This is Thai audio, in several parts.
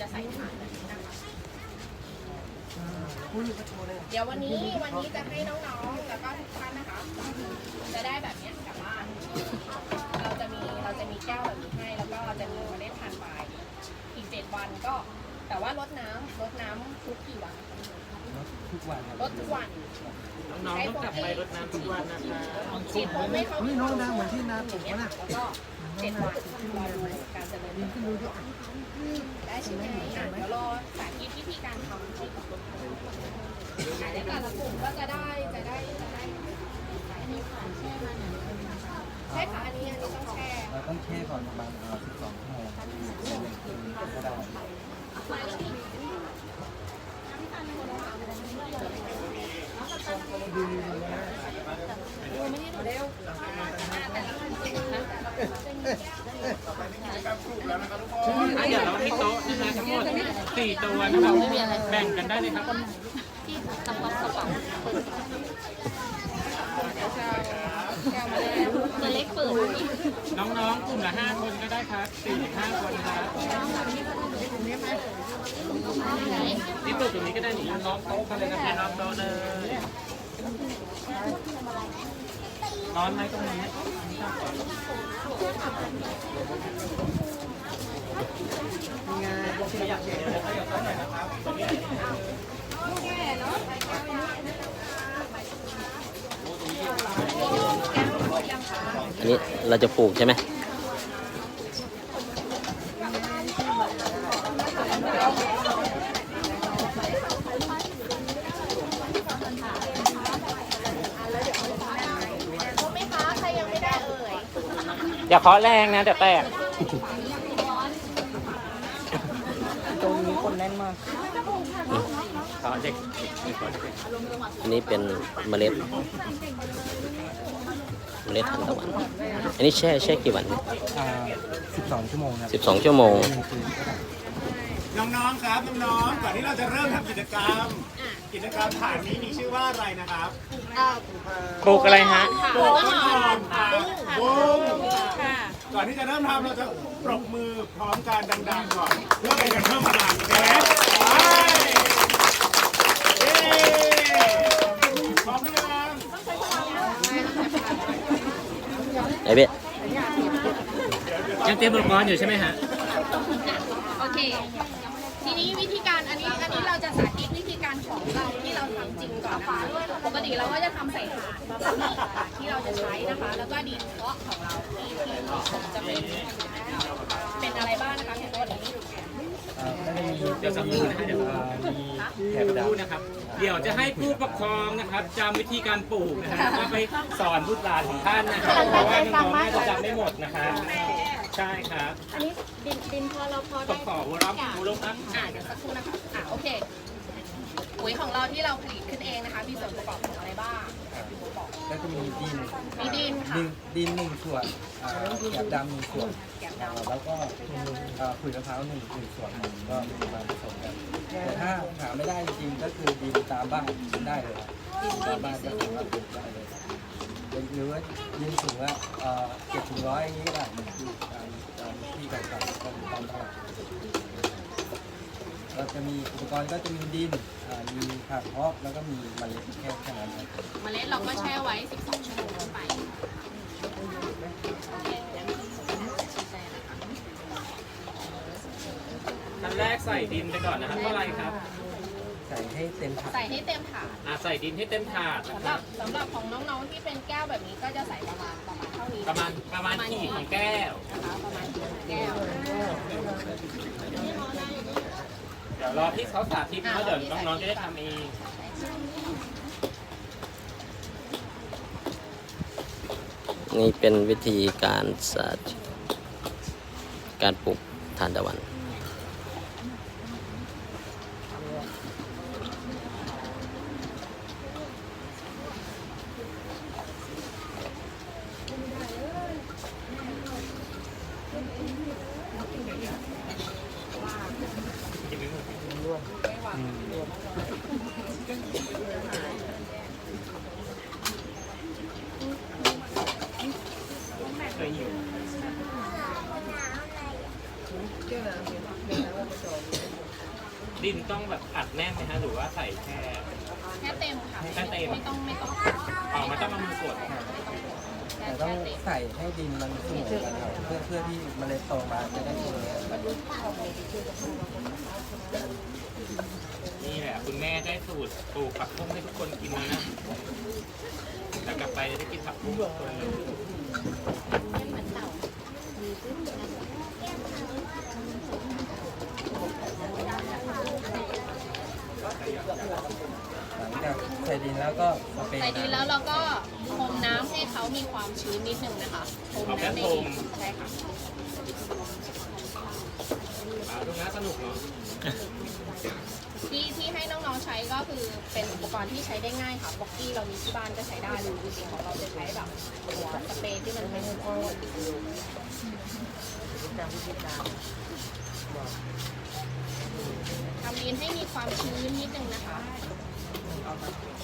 จะใส่ถ่านแบบนี้นะคะเดี๋ยววันนี้วันนี้จะให้น้องๆ แล้วก็ทุกท่านนะคะ จะได้แบบเนี้ยกลับบ้าน เราจะมีเราจะมีแก้วแบบนี้ให้ แล้วก็จะมีเมล็ดพันธุ์ไปอีกเจ็ดวันก็ แต่ว่าลดน้ำลดน้ำทุกกี่วันทุกวันครับลดทุกวันน้องๆต้องกลับไปรดน้ำทุกวันนะคะฉีดโฟมให้เขาเฮ้ยน้องนาเหมือนที่นาปลูกอย่างวะเงี้ยน่ะแล้วก็ เจ็ดวันรอดูการเจริญเติบโตได้ใช่ไหมอะเดี๋ยวรอสาธิตวิธีการทำให้กับลูกค้าในแต่ละกลุ่มก็จะได้จะได้จะได้อันนี้ค่ะแช่มาใช่ค่ะอันนี้อันนี้ต้องแช่เราต้องแช่ก่อนประมาณ12ชั่วโมงหนึ่งคืนก็ได้ อะเดี๋ยวเราให้โต๊ะนะคะทั้งหมดสี่ตัวนะครับแบ่งกันได้เลยครับตัวเล็กเปิดน้องๆกลุ่มละห้าคนก็ได้ครับสี่ห้าคนนะครับนี่ปลูกตรงนี้ก็ได้นี่น้องโต๊ะกันเลยนะครับน้องโต๊ะเลยร้อนไหมตรงนี้ นนี้เราจะปลูกใช่ไหม อย่าเคาะแรงนะเดี๋ยวแตกตรงนี้คนแน่นมากเคาะเด็กอันนี้เป็นเมล็ด เมล็ดทานตะวัน อันนี้แช่แช่กี่วันอ่า12ชั่วโมงครับสิบสองชั่วโมงหนึ่งคืนก็ได้น้องๆครับน้องๆก่อนที่เราจะเริ่มทำกิจกรรม กิจกรรมฐานนี้มีชื่อว่าอะไรนะครับปลูกอะไรฮะปลูกต้นหอมผักบุ้ง ก่อนที่จะเริ่มทำเราจะปรบมือพร้อมกันดังๆก่อนเพื่อเป็นการเพิ่มพลังเด็ไปเย้พร้อมหรือยังไอ้เบ๊ะยังเตรียมอุปกรณ์อยู่ใช่ไหมฮะ โอเค ทีนี้วิธีการอันนี้อันนี้เราจะสาธิตวิธีการของเราที่เราทำจริงก่อนนะคะปก ติเราก็จะทำใส่ถาดแบบนี้ที่เราจะใช้นะคะ แล้วก็ดินเพาะของเราที่ที่จะเป็นเป็นอะไรบ้างนะคะในตัวนี้อ่าไม่ได้มีเดี๋ยวสักครู่นะฮะเดี๋ยวอ่ามีแถบดูดำนะครับ เดี๋ยวจะให้ผู้ปกครองนะครับจำวิธีการปลูกนะฮะแล้วไปสอนบุตรหลานของท่านนะครับเพราะว่าน้องๆน่าจะจำไม่หมดนะครับใช่ครับอันนี้ดินดินพอเราพอต้ได้องขอวรับวรับครับ อ่าเดี๋ยวสักครู่นะคะอ่าโอเค ปุ๋ยของเราที่เราผลิตขึ้นเองนะคะ มีส่วนประกอบของอะไรบ้างพี่โบบอกก็จะมีดินมีดินค่ะ ดินดินหนึ่งส่วนอ่าแถบดำหนึ่งส่วนแกบอ่าดำ แล้วก็อ่าขุยมะพร้าวหนึ่งหนึ่งส่วนก็มีมาผสมกันแต่ถ้าหาไม่ได้จริงๆก็คือดินตามบ้านได้เลยครับดินตามบ้านก็สามารถปลูกได้เลยหรือว่าดินสูงละเจ็ดถึงร้อยอย่างนี้ก็ได้เหมือนที่ตามตามที่ต่างๆก็ตามบ้าน เราจะมีอุปกรณ์ก็จะมีดินอ่ามีผักเพาะแล้วก็มีเมล็ดแค่แค่นั้นครับเมล็ดเราก็แช่ไว้ 12 ชั่วโมงขึ้นไปโอเคเดี๋ยวมีชี้แจงนะคะขั้นแรกใส่ดินไปก่อนนะครับเท่าไหร่ครับใส่ให้เต็มถังใส่ให้เต็มถาดอ่าใส่ดินให้เต็มถาดนะสำคหรัรับบสำหรับของน้องๆที่เป็นแก้วแบบนี้ก็จะใส่ประมาณประมาณเท่านี้ประมาณประมาณขีดของแก้วนะคะประมาณขีดของแก้วเดี๋ยวรอพี่เขาสาธิตเขาเดี๋ยวน้องๆจะได้ทำเองนี่เป็นวิธีการสาธิตการปลูกทานตะวัน ต้องแบบอัดแน่นไหมฮะหรือว่าใส่แค่ แค่เต็มค่ะแค่เต็ม ไม่ต้องไม่ต้องออกมาต้องเอามือกดแค่แต่ต้องแค่เต็มใส่ให้ดินมันเสมอกันครับเพื่อเพื่อที่เมล็ดโตมาจะได้เสมอกันนี่แหละคุณแม่ได้สูตรปลูกผักบุ้งให้ทุกคนกินแล้วนะแล้วกลับไปจะได้กินผักบุ้งทุกคนเลย หลังจาก ใส่ดินแล้วก็สเปรย์ใส่ดีแล้วเราก็พรมน้ำให้เขามีความชื้นนิดนึงนะคะพรมน้ำในดินใช่ค่ะอ่าดูนะสนุกเนาะที่ที่ให้น้องๆใช้ก็คือเป็นอุปกรณ์ที่ใช้ได้ง่ายค่ะบ็อกกี้เรามีที่บ้านก็ใช้ได้หรือจริงๆของเราจะใช้แบบตัวสเปรย์ที่มันเป็นโคนทำดินให้มีความชื้นนิดนึงนะคะความชื้น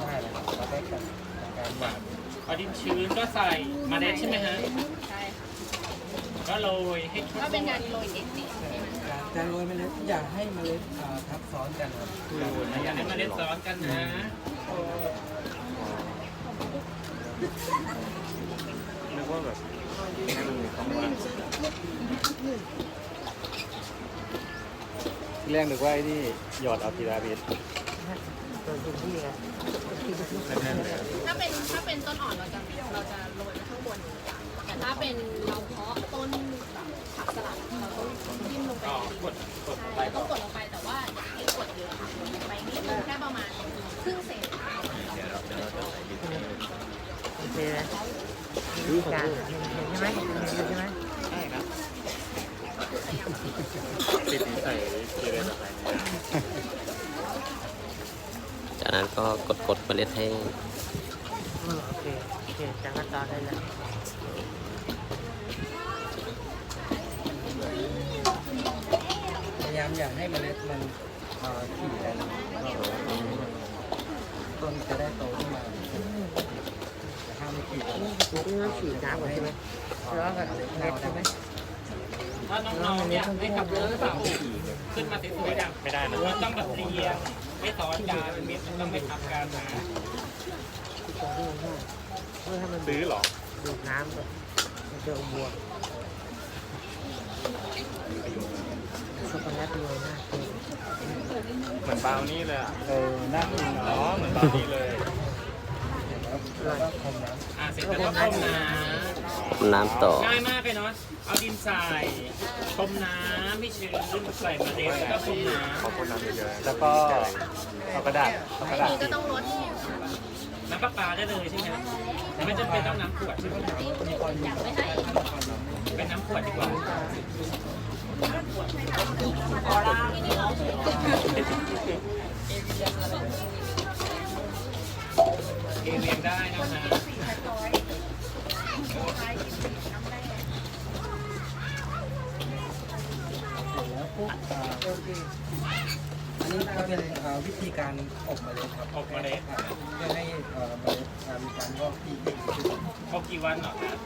ได้แล้วเราได้กับการหวาน พ อดินชื้นก็ใส่เมล็ดใช่ไหมฮะใช่ค่ะก็โรยให้ทั่วก็เป็นการโรยเด็กๆใช่ไหมการจะโรยเมล็ดอย่าให้เมล็ดอ่าทับซ้อนกันครับอย่าให้เมล็ดซ้อนกันนะที่แรกนึกว่าไอ้นี่หยอดเอาพีระมิด ถ้าเป็นถ้าเป็นต้นอ่อนเราจะเราจะโรยไว้ข้างบนแต่ถ้าเป็นเราเพาะต้นแบบผักสลัดเราต้องจิ้มลงไปใช่ต้องกดลงไปแต่ว่าอย่าให้กดเยอะค่ะไปนิดนึงแค่ประมาณครึ่งเซนโอเคนะวิธีการเห็นใช่ไหมเห็นใช่ไหมติดใส่พีระมิด จากนั้นก็กดกดเมล็ดให้อืมโอเคโอเคจังขั้นตอนได้แล้วพยายามอย่าให้เมล็ดมันอ่าขี่กันต้นจะได้โตขึ้นมาแต่ถ้าไม่ขี่กันนี่ต้องฉีดน้ำก่อนใช่ไหมแล้วก็เม็ดใช่ไหมถ้า น้องๆเนี่ยให้ขับเรือเปล่าขึ้นมาสวยๆอะไม่ได้นะมันต้องแบบเรียงไม่ซ้อนกันเป็นเม็ดมันต้องไม่ทับกันนะที่ตรงที่มันห้เพื่อให้มันซื้อเหรอดูดน้ำก่อนมันจะบวมช็อกโกแลตโรยหน้าเค้กเหมือนบราวนี่เลยอะเออนั่งอ๋อเหมือนบราวนี่เลยแล้วก็คมน้อ่าเสร็จแล้วก็ต้มน้ น้ำต่อำง่ายมากเลยเนาะ เอาดินใส่ต้มน้ำไม่ชื้นใส่เมล็ดแล้วก็ต้มน้ขอบคุณน้ำเยอะๆแล้วก็เอากระดาษเอากระไม่ดาษมีก็ต้องลดำน้ำประปาได้เลยใช่ไหมไม่จำเป็นต้องน้ำขวดใช่ไหมอยากไม่ให้เป็นน้ำขวดดีกว่าเอเรียงได้นะคะ อันนี้ก็เป็นอ่าวิธีการอบเมล็ดครับอบเมล็ดอ่าเพื่อให้เอ่อเมล็ดอ่ามีการงอกที่ดีขึ้นพอกี่วันเหรอครับ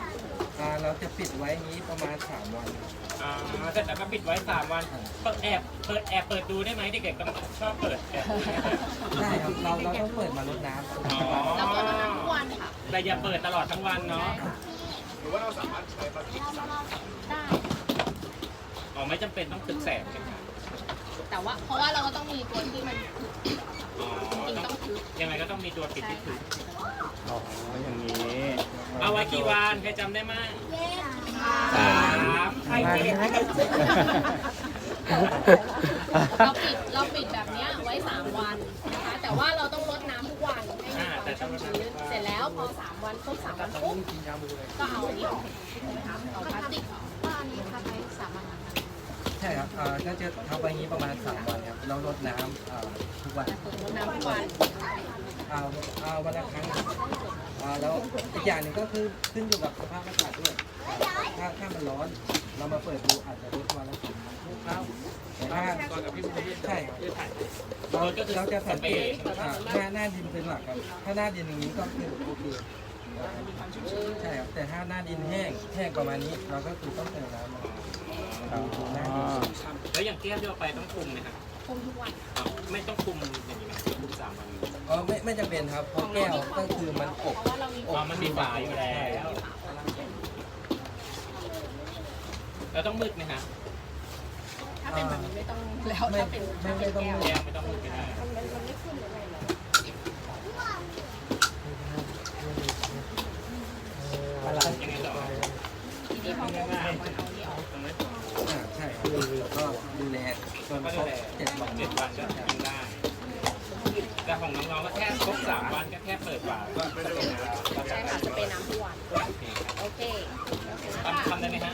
อ่าเราจะปิดไว้นี้ประมาณ 3 วันครับอ่าเสร็จแล้วก็ปิดไว้3วันเปิดแอบเปิดแอบเปิดดูได้ไหมเด็กๆก็ชอบเปิดแอบดูนะครับได้ครับเราเราต้องเปิดมาลดน้ำอ๋อเราก็ต้องทุกวันค่ะแต่อย่าเปิดตลอดทั้งวันเนาะหรือว่าเราสามารถใช้พลาสติกใส่ได้อ๋อไม่จำเป็นต้องตึกแสงใช่ไหม แต่ว่าเพราะว่าเราก็ต้องมีตัวที่มันอ๋อจริงต้ต้อองงทึบยังไงก็ต้องมีตัวปิดใช่ที่ถึงค่ะอ๋ออย่างนี้เอาไว้กี่วันใครจำได้มั้งสาสามใครมาเก็ใช่บไหมเราปิดเราปิดแบบเนี้ยไว้ 3 วันนะคะแต่ว่าเราต้องลดน้ำทุกวันให้อ่ามีแต่คต้องวามชื้นเสร็จแล้วพอ 3 วันครบ3วันปุ๊บก็เอาอันนี้ออกใช่ไหมคะเอาพลาสติกออกว่าอันนี้ทำไปสามวันใช่ครับอ่าก็จะทำไปอย่างนี้ประมาณ3วันครับเราลดน้ำอ่าทุกวันลดน้ำทุกวันเอาเอาวันละครั้งอ่าแล้วอีกอย่างหนึ่งก็คือขึ้นอยู่กับสภาพอากาศด้วยถ้าถ้ามันร้อนเรามาเปิดดูอาจจะลดวันละสองทุกครั้งแต่ถ้าใช่ครับเราเราจะสังเกตอ่าหน้าหน้าดินเป็นหลักครับ ถ้าหน้าดินอย่างนี้ก็คือโอเค ใช่ครับแต่ถ้าหน้าดินแห้งแห้งประมาณนี้ เราก็คือต้องเติมน้ำนะครับหน้าดินแล้วอย่างแก้วที่เราไปต้องคุมไหมครับคงทุกวันอ๋อไม่ต้องคุมอย่างนี้ไหมคุมสามวันอ๋อไม่ไม่จำเป็นครับเพราะแก้วก็คือมันอบเพราะว่าเรามีอ๋อมันมีฝาอยู่แล้วแล้วต้องมืดไหมฮะถ้าเป็นแบบนี้ไม่ต้องแล้วไม่ถ้าเป็นไม่ไม่ต้องแก้วไม่ต้องมืดก็ได้ อะไร ยังไงต่อ ทีนี้พอครบสามวันเอานี่ออก ตรงนี้ อ่าใช่ครับแล้วก็ดูแลจน ก็ คร ดู บ แล เจ็ดวัน เจ็ดวันก็กินได้ แต่ของน้องๆก็แค่ครบสามวันก็แค่เปิดฝาก็จะเป็นน้ำแล้ว ใช่ค่ะจะเป็นน้ำทุกวัน โอเคครับ โอเค ทำทำได้ไหมฮะ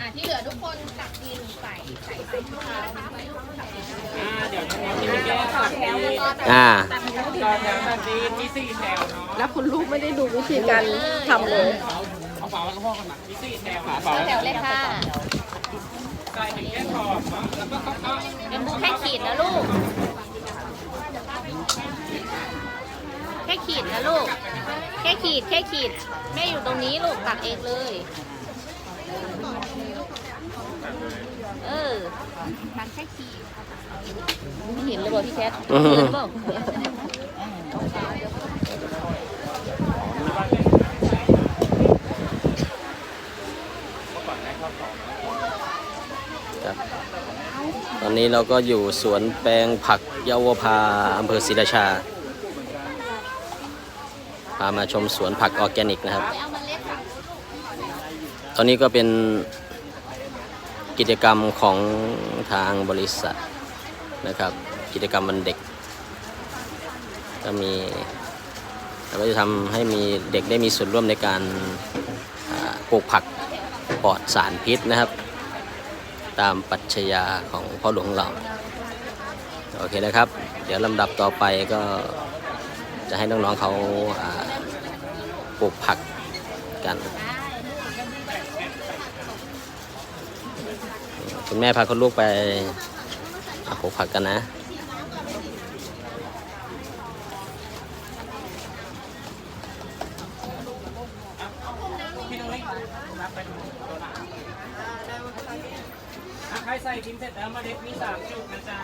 อะที่เหลือทุกคนตักดินใส่ใส่ใส่ถุงนะคะใส่ถุงตักดิน อ่าเดี๋ยวน้องๆที่ไม่แก้ตัดดีอ่าต่อแถวตัดดีมีสี่แถวเนาะแล้วคุณลูกไม่ได้ดูวิธีการทำเลยเอาฝาแล้วก็พ่อกันมามีสี่แถวฝาฝาแถวเลยค่ะใส่ถึงแค่ขอบเนาะแล้วก็ก็ก็เดี๋ยวบุ๊แค่ขีดนะลูก แค่ขีดนะลูก แค่ขีดแค่ขีด แม่อยู่ตรงนี้ลูกตักเองเลย เออตักแค่ขีไม่เห็นเลยบอกพี่แคทเห็นเปล่าครับตอนนี้เราก็อยู่สวนแปลงผักเยาวภาอำเภอศรีราชา พามาชมสวนผักออร์แกนิกนะครับ ตอนนี้ก็เป็น กิจกรรมของทางบริษัทนะครับ กิจกรรมวันเด็ก ก็มีเราก็จะทำให้มีเด็กได้มีส่วนร่วมในการปลูกผักปลอดสารพิษนะครับ ตามปรัชญาของพ่อหลวงเราโอเคนะครับ เดี๋ยวลำดับต่อไปก็จะให้น้องๆเขาปลูกผักกัน คุณแม่พาคุณลูกไปอะปลูกผักกันนะคีน้องเล็กรับไปอะใครใส่กินเสร็จแล้วมาเล็ดมีสามจุดนะจ๊ะ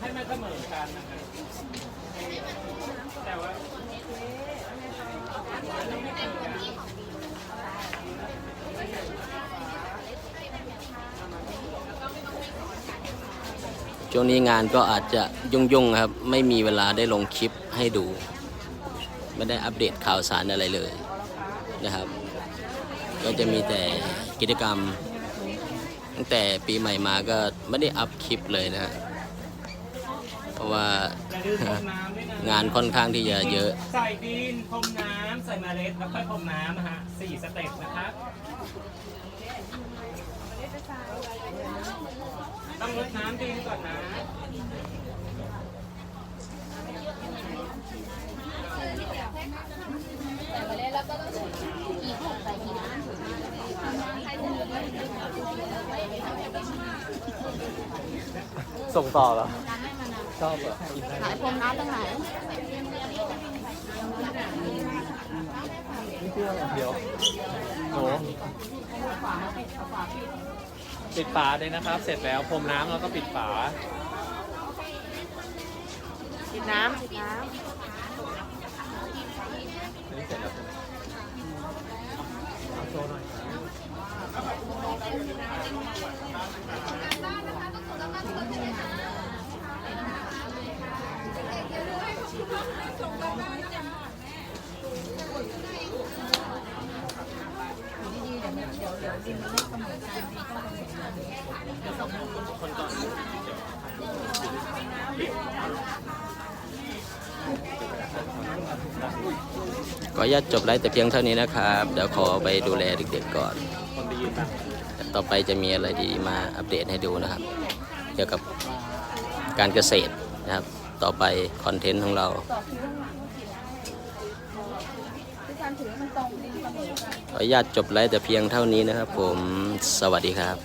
ให้มันเสันนะครับแต่ว่าช่วงนี้งานก็อาจจะยุ่งๆครับ ไม่มีเวลาได้ลงคลิปให้ดู ไม่ได้อัปเดตข่าวสารอะไรเลยนะครับ ก็จะมีแต่กิจกรรม ตั้งแต่ปีใหม่มาก็ไม่ได้อัพคลิปเลยนะฮะ ราะว่าอย่าลืมพรมน้ำด้วยนะงานค่อนข้างที่จะเยอะ ใส่ดินพรมน้ำใส่เมล็ดแล้วค่อยพรมน้ำนะฮะสี่สเต็ปนะครับต้องรดน้ำดินก่อนนะส่งต่อเหรอช อบเหรอหลายพรมน้ำตรงไหนเดี๋ยวโหปิดฝาเลยนะครับ เสร็จแล้วพรมน้ำแล้วก็ปิดฝาปิดน้ำปิดน้ำนนี้เสร็จแล้วใช่ไหมเอาโชว์หน่อยครับ ก็ญาตจบไลฟ์แต่เพียงเท่านี้นะครับ เดี๋ยวขอไปดูแลเด็กๆก่อน ต่อไปจะมีอะไรดีๆมาอัปเดตให้ดูนะครับ เกี่ยวกับการเกษตรนะครับ ต่อไปคอนเทนต์ของเราที่การถือให้มันตรงดินเสมอกัน ออนุญาตจบไลฟ์แต่เพียงเท่านี้นะครับผมสวัสดีครับ